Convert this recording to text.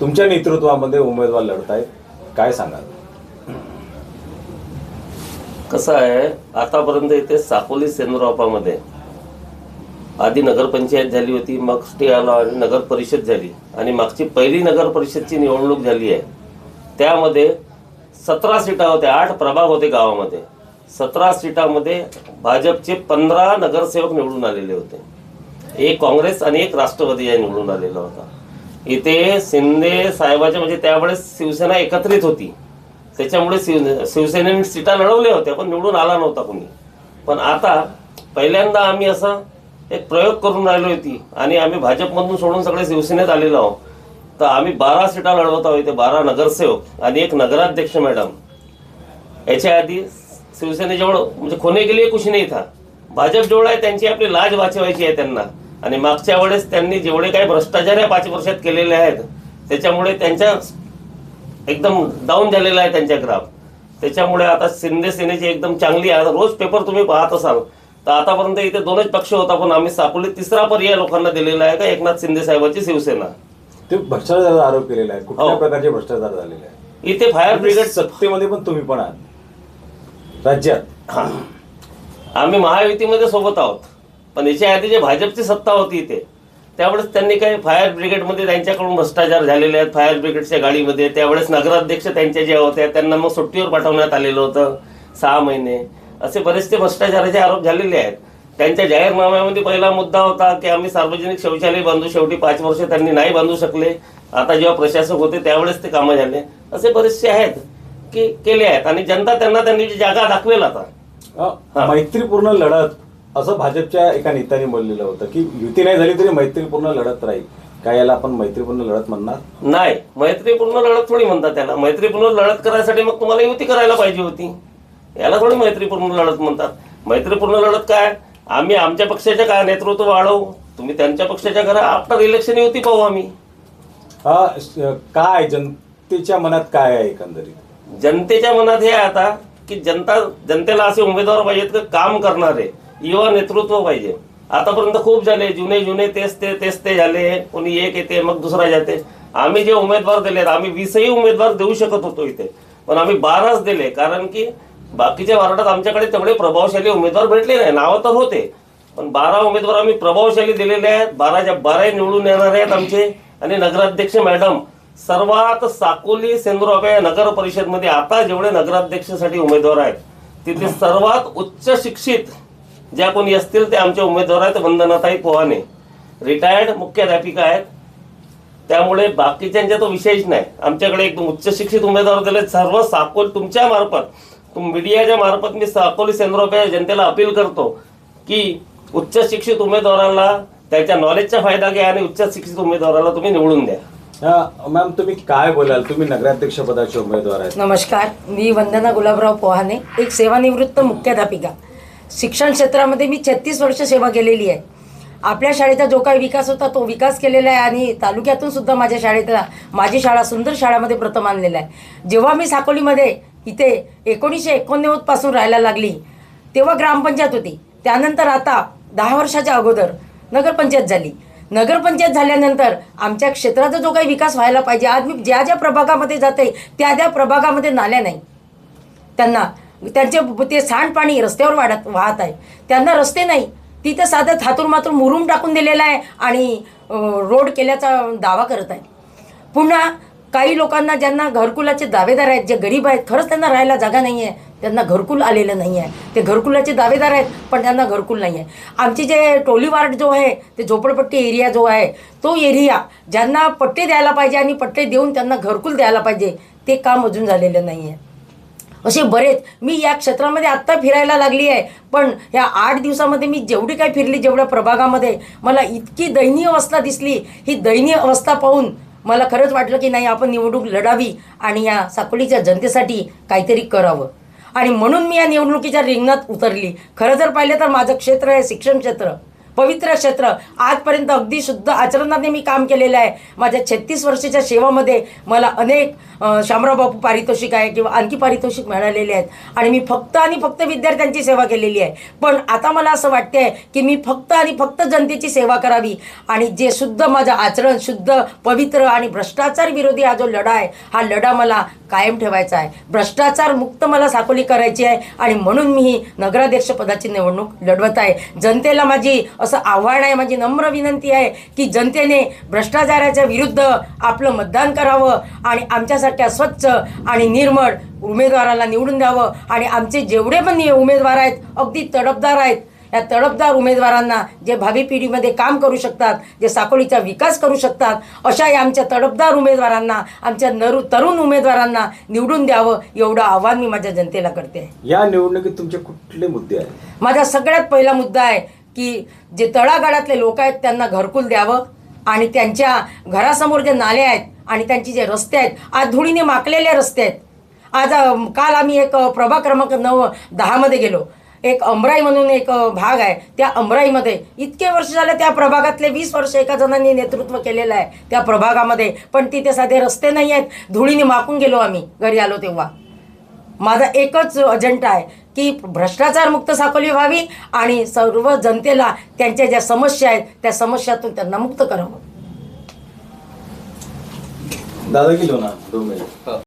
तुमच्या नेतृत्वामध्ये उमेदवार लढत आहेत काय सांगाल? कसं आहे आतापर्यंत इथे साकोली सेंद्रापामध्ये आधी नगरपंचायत झाली होती मग स्टे आला आणि नगर परिषद झाली. आणि मागची पहिली नगर परिषदची निवडणूक झाली आहे. त्यामध्ये सतरा सीटा होत्या आठ प्रभाग होते गावामध्ये. सतरा सीटामध्ये भाजपचे पंधरा नगरसेवक निवडून आलेले होते. एक काँग्रेस आणि एक राष्ट्रवादी या निवडून आलेला होता. इथे शिंदे साहेबाच्या म्हणजे त्यावेळेस शिवसेना एकत्रित होती. त्याच्यामुळे शिव शिवसेनेने सीटा लढवल्या होत्या पण निवडून आला नव्हता कोणी. पण आता पहिल्यांदा आम्ही असा एक प्रयोग करून राहिलो होती आणि आम्ही भाजपमधून सोडून सगळे शिवसेनेत आलेलो आहोत. तर आम्ही बारा सीटा लढवत आहोत इथे बारा नगरसेवक आणि एक नगराध्यक्ष मॅडम. याच्या आधी शिवसेनेजवळ म्हणजे खोने गेली कुशी नाही था भाजप जेवढा आहे त्यांची आपली लाज वाचवायची आहे त्यांना. आणि मागच्या वेळेस त्यांनी जेवढे काही भ्रष्टाचार या पाच वर्षात केलेले आहेत त्याच्यामुळे त्यांच्या एकदम डाऊन झालेला आहे त्यांच्या ग्राफ त्याच्यामुळे आता शिंदे सेनेची एकदम चांगली आहे. रोज पेपर तुम्ही पाहत असाल तर आतापर्यंत इथे दोनच पक्ष होता पण आम्ही साकोलीत तिसरा पर्याय लोकांना दिलेला आहे का? एकनाथ शिंदे साहेबांची शिवसेना. ते भ्रष्टाचाराचा आरोप केलेला आहे. कुठल्या हो. प्रकारचे भ्रष्टाचार झालेले आहे? इथे फायर ब्रिगेड सत्तेमध्ये पण तुम्ही पण आहात. राज्यात. आम्ही महायुतीमध्ये सोबत आहोत. पण याच्या आधी जे भाजपची सत्ता होती इथे त्यावेळेस त्यांनी काही फायर ब्रिगेडमध्ये त्यांच्याकडून भ्रष्टाचार झालेले आहेत. फायर ब्रिगेडच्या गाडीमध्ये त्यावेळेस नगराध्यक्ष त्यांच्या ज्या होत्या त्यांना मग सुट्टीवर पाठवण्यात आलेलं होतं सहा महिने. असे बरेचसे भ्रष्टाचाराचे आरोप झालेले आहेत. त्यांच्या जाहीरनाम्यामध्ये पहिला मुद्दा होता की आम्ही सार्वजनिक शौचालय बांधू शेवटी पाच वर्ष त्यांनी नाही बांधू शकले. आता जेव्हा प्रशासक होते त्यावेळेस ते कामं झाले. असे बरेचसे आहेत की केले आहेत. आणि जनता त्यांना त्यांनी जी जागा दाखवेल आता. मैत्रीपूर्ण लढत असं भाजपच्या एका नेत्याने बोललेलं होतं की युती नाही झाली तरी मैत्रीपूर्ण लढत राहील. काय याला आपण मैत्रीपूर्ण लढत म्हणणार? नाही मैत्रीपूर्ण लढत थोडी म्हणतात त्याला मैत्रीपूर्ण लढत करायसाठी मग तुम्हाला युती करायला पाहिजे होती. याला थोडी मैत्रीपूर्ण लढत म्हणतात. मैत्रीपूर्ण लढत काय? आम्ही आमच्या पक्षाच्या काय नेतृत्व वाढवू? तुम्ही त्यांच्या पक्षाच्या करा आफ्टर इलेक्शन युती पाहू आम्ही. काय जनतेच्या मनात काय आहे एकंदरीत? जनतेच्या मनात हे आता की जनता जनतेला असे उमेदवार पाहिजेत का काम करणारे. युवा नेतृत्व पाहिजे. आतापर्यंत खूप झाले जुने जुने तेच ते तेच ते झाले कोणी एक येते मग दुसरा जाते. आम्ही जे उमेदवार दिलेत आम्ही वीसही उमेदवार देऊ शकत होतो इथे. पण आम्ही बाराच दिले कारण की बाकीच्या वार्डात आमच्याकडे तेवढे प्रभावशाली उमेदवार भेटले नाही. नावं तर होते पण बारा उमेदवार आम्ही प्रभावशाली दिलेले आहेत. बाराच्या बाराही निवडून येणार आहेत आमचे. आणि नगराध्यक्ष मॅडम सर्वात साकोली सेंद्रोबा या नगर परिषदमध्ये आता जेवढे नगराध्यक्षासाठी उमेदवार आहेत तिथे सर्वात उच्च शिक्षित ज्या कोणी असतील ते आमचे उमेदवार आहेत वंदनाताई पोहाणे रिटायर्ड मुख्याध्यापिका आहेत. त्यामुळे बाकीच्यांच्या तो विषयच नाही. आमच्याकडे एकदम उच्च शिक्षित उमेदवार दिले. सर्व साकोल तुमच्या मार्फत तुम मीडियाच्या मार्फत मी साकोली सेंद्रोबा जनतेला अपील करतो की उच्च शिक्षित उमेदवाराला त्याच्या नॉलेजचा फायदा घ्या आणि उच्च शिक्षित उमेदवाराला तुम्ही निवडून द्या. मॅम तुम्ही काय बोलाल? तुम्ही नगराध्यक्ष पदाचे उमेदवार आहेत. नमस्कार. मी वंदना गुलाबराव पोहाणे एक सेवानिवृत्त मुख्याध्यापिका शिक्षण क्षेत्रामध्ये मी छत्तीस वर्ष सेवा केलेली आहे. आपल्या शाळेचा जो काही विकास होता तो विकास केलेला आहे आणि तालुक्यातून सुद्धा माझ्या शाळेतला माझी शाळा सुंदर शाळामध्ये प्रथम आणलेला आहे. जेव्हा मी साकोलीमध्ये इथे एकोणीसशे एकोणनव्वदपासून राहायला लागली तेव्हा ग्रामपंचायत होती. त्यानंतर आता दहा वर्षाच्या अगोदर नगरपंचायत झाली. नगरपंचायत झाल्यानंतर आमच्या क्षेत्राचा जो काही विकास व्हायला पाहिजे आज मी ज्या ज्या प्रभागामध्ये जाते त्या त्या प्रभागामध्ये नाल्या नाही. त्यांना त्यांचे ते सांडपाणी रस्त्यावर वाढत वाहत आहे. त्यांना रस्ते नाही. तिथं साधं थातूर मातूर मुरूम टाकून दिलेला आहे आणि रोड केल्याचा दावा करत आहे. पुन्हा काही लोकांना ज्यांना घरकुलाचे दावेदार आहेत जे गरीब आहेत खरंच त्यांना राहायला जागा नाही आहे त्यांना घरकुल आलेलं नाही आहे. ते घरकुलाचे दावेदार आहेत पण त्यांना घरकुल नाही आहे. आमची जे टोली वार्ड जो आहे ते झोपडपट्टी एरिया जो आहे तो एरिया ज्यांना पट्टे द्यायला पाहिजे आणि पट्टे देऊन त्यांना घरकुल द्यायला पाहिजे ते काम अजून झालेलं नाही आहे असे बरेच. मी या क्षेत्रामध्ये आत्ता फिरायला लागली आहे. पण या आठ दिवसामध्ये मी जेवढी काय फिरली जेवढ्या प्रभागामध्ये मला इतकी दयनीय अवस्था दिसली. ही दयनीय अवस्था पाहून मला खरंच वाटलं की नाही आपण निवडणूक लढावी आणि या साकोलीच्या जनतेसाठी काहीतरी करावं. आणि म्हणून मी या निवडणुकीच्या रिंगणात उतरली. खरं जर पाहिलं तर माझं क्षेत्र आहे शिक्षण क्षेत्र. पवित्र क्षेत्र. आजपर्यंत अगदी शुद्ध आचरणाने मी काम केलेलं आहे. माझ्या छत्तीस वर्षाच्या सेवामध्ये मला अनेक अ, शामराव बापू पारितोषिक आहे किंवा आणखी पारितोषिक मिळालेले आहेत. आणि मी फक्त आणि फक्त विद्यार्थ्यांची सेवा केलेली आहे. पण आता मला असं वाटते आहे की मी फक्त आणि फक्त जनतेची सेवा करावी. आणि जे शुद्ध माझं आचरण शुद्ध पवित्र आणि भ्रष्टाचार विरोधी हा जो लढा आहे हा लढा मला कायम ठेवायचा आहे. भ्रष्टाचार मुक्त मला साकोली करायची आहे. आणि म्हणून मी ही नगराध्यक्ष पदाची निवडणूक लढवत आहे. जनतेला माझी असं आव्हान आहे माझी नम्र विनंती आहे की जनतेने भ्रष्टाचाराच्या विरुद्ध आपलं मतदान करावं आणि आमच्यासारख्या स्वच्छ आणि निर्मळ उमेदवाराला निवडून द्यावं. आणि आमचे जेवढे पण उमेदवार आहेत अगदी तडफदार आहेत या तडफदार उमेदवारांना जे भावी पिढीमध्ये काम करू शकतात जे साकोलीचा विकास करू शकतात अशा या आमच्या तडफदार उमेदवारांना आमच्या नरू तरुण उमेदवारांना निवडून द्यावं एवढं आव्हान मी माझ्या जनतेला करते. या निवडणुकीत तुमचे कुठले मुद्दे आहेत? माझा सगळ्यात पहिला मुद्दा आहे की जे तळागाळातले लोक आहेत त्यांना घरकुल द्यावं आणि त्यांच्या घरासमोर जे नाले आहेत आणि त्यांची जे रस्ते आहेत आज धुळीने माकलेले रस्ते आहेत. आज काल आम्ही एक अ, प्रभाग क्रमांक नऊ दहामध्ये गेलो. एक अमराई म्हणून एक भाग आहे. त्या अमराईमध्ये इतके वर्ष झाले त्या प्रभागातले वीस वर्ष एका जणांनी नेतृत्व केलेलं आहे त्या प्रभागामध्ये. पण तिथे साधे रस्ते नाही आहेत. धुळीने माकून गेलो आम्ही. घरी आलो तेव्हा. माझा एकच अजेंडा आहे. की भ्रष्टाचार मुक्त साकोली व्हावी आणि सर्व जनतेला त्यांच्या ज्या समस्या आहेत त्या समस्यातून त्यांना मुक्त करावं. दादा गेलो ना दोन मिनिट.